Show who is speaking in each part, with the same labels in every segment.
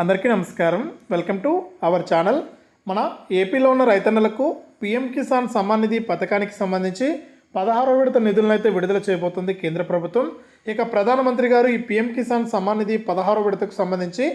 Speaker 1: అందరికీ నమస్కారం. Welcome to our channel. మన ఏపీలో ఉన్న రైతన్నలకు పిఎం కిసాన్ సమ్మాన్ నిధి పథకానికి సంబంధించి పదహారో విడత నిధులను అయితే విడుదల చేయబోతుంది కేంద్ర ప్రభుత్వం. ఇక ప్రధానమంత్రి గారు ఈ పిఎం కిసాన్ సమ్మాన్ నిధి పదహారో విడతకు సంబంధించి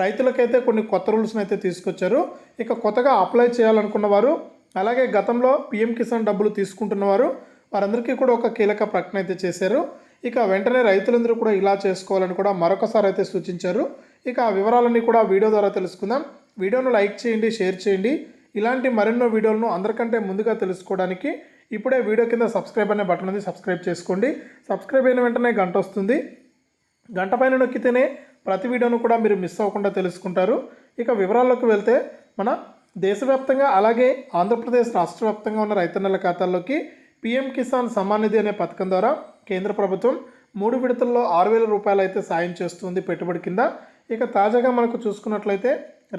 Speaker 1: రైతులకైతే కొన్ని కొత్త రూల్స్ని అయితే తీసుకొచ్చారు. ఇక కొత్తగా అప్లై చేయాలనుకున్న వారు అలాగే గతంలో పిఎం కిసాన్ డబ్బులు తీసుకుంటున్నవారు వారందరికీ కూడా ఒక కీలక ప్రకటన అయితే చేశారు. ఇక వెంటనే రైతులందరూ కూడా ఇలా చేసుకోవాలని కూడా మరొకసారి అయితే సూచించారు. ఇక ఆ వివరాలన్నీ కూడా వీడియో ద్వారా తెలుసుకుందాం. వీడియోను లైక్ చేయండి షేర్ చేయండి. ఇలాంటి మరెన్నో వీడియోలను అందరికంటే ముందుగా తెలుసుకోవడానికి ఇప్పుడే వీడియో కింద సబ్స్క్రైబ్ అనే బటన్ ఉంది సబ్స్క్రైబ్ చేసుకోండి. సబ్స్క్రైబ్ అయిన వెంటనే గంట వస్తుంది. గంట పైన నొక్కితేనే ప్రతి వీడియోను కూడా మీరు మిస్ అవ్వకుండా తెలుసుకుంటారు. ఇక వివరాల్లోకి వెళ్తే మన దేశవ్యాప్తంగా అలాగే ఆంధ్రప్రదేశ్ రాష్ట్ర వ్యాప్తంగా ఉన్న రైతన్నల ఖాతాల్లోకి పీఎం కిసాన్ సమ్మాన్ నిధి అనే పథకం ద్వారా కేంద్ర ప్రభుత్వం మూడు విడతల్లో ఆరు వేల రూపాయలు అయితే సాయం చేస్తుంది పెట్టుబడి కింద. ఇక తాజాగా మనకు చూసుకున్నట్లయితే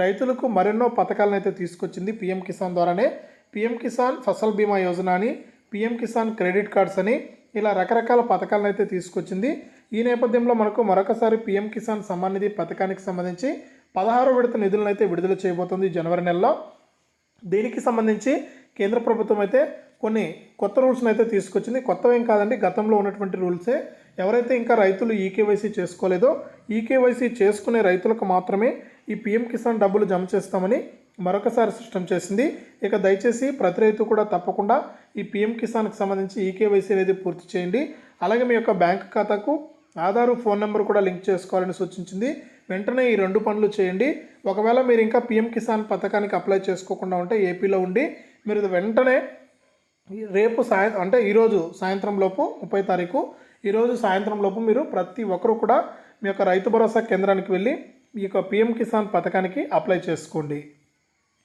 Speaker 1: రైతులకు మరెన్నో పథకాలను అయితే తీసుకొచ్చింది పీఎం కిసాన్ ద్వారానే. పీఎం కిసాన్ ఫసల్ బీమా యోజన అని పీఎం కిసాన్ క్రెడిట్ కార్డ్స్ అని ఇలా రకరకాల పథకాలను అయితే తీసుకొచ్చింది. ఈ నేపథ్యంలో మనకు మరొకసారి పీఎం కిసాన్ సమ్మాన్ నిధి పథకానికి సంబంధించి పదహారు విడత నిధులను అయితే విడుదల చేయబోతుంది జనవరి నెలలో. దీనికి సంబంధించి కేంద్ర ప్రభుత్వం అయితే కొన్ని కొత్త రూల్స్ని అయితే తీసుకొచ్చింది. కొత్తవేం కాదండి. గతంలో ఉన్నటువంటి రూల్సే. ఎవరైతే ఇంకా రైతులు ఈకేవైసీ చేసుకోలేదో ఈకేవైసీ చేసుకునే రైతులకు మాత్రమే ఈ పిఎం కిసాన్ డబ్బులు జమ చేస్తామని మరొకసారి స్పష్టం చేసింది. ఇక దయచేసి ప్రతి రైతు కూడా తప్పకుండా ఈ పిఎం కిసాన్కి సంబంధించి ఈకేవైసీ అనేది పూర్తి చేయండి. అలాగే మీ యొక్క బ్యాంక్ ఖాతాకు ఆధారు ఫోన్ నెంబర్ కూడా లింక్ చేసుకోవాలని సూచించింది. వెంటనే ఈ రెండు పనులు చేయండి. ఒకవేళ మీరు ఇంకా పిఎం కిసాన్ పథకానికి అప్లై చేసుకోకుండా ఉంటే ఏపీలో ఉండి మీరు వెంటనే రేపు సాయం అంటే ఈరోజు సాయంత్రం లోపు ముప్పై తారీఖు ఈరోజు సాయంత్రం లోపు మీరు ప్రతి ఒక్కరూ కూడా మీ యొక్క రైతు భరోసా కేంద్రానికి వెళ్ళి ఈ యొక్క పిఎం కిసాన్ పథకానికి అప్లై చేసుకోండి.